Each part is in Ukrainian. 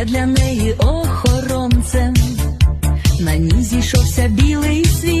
є для неї охоронцем, на ній зійшовся білий світ.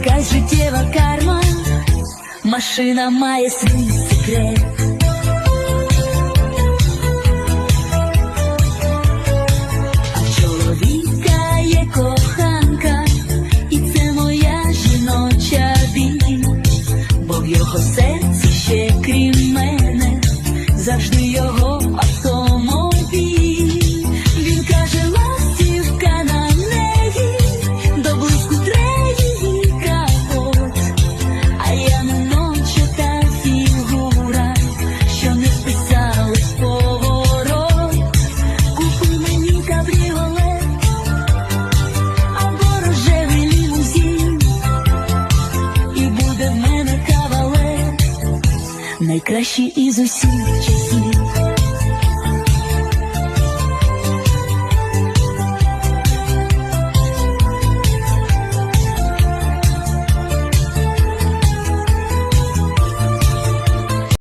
как життєва карма, машина має свій секрет. Чоловіка є коханка, і це моя жіноча біль, бо в його серці ще крім мене завжди його. Найкращий із усіх.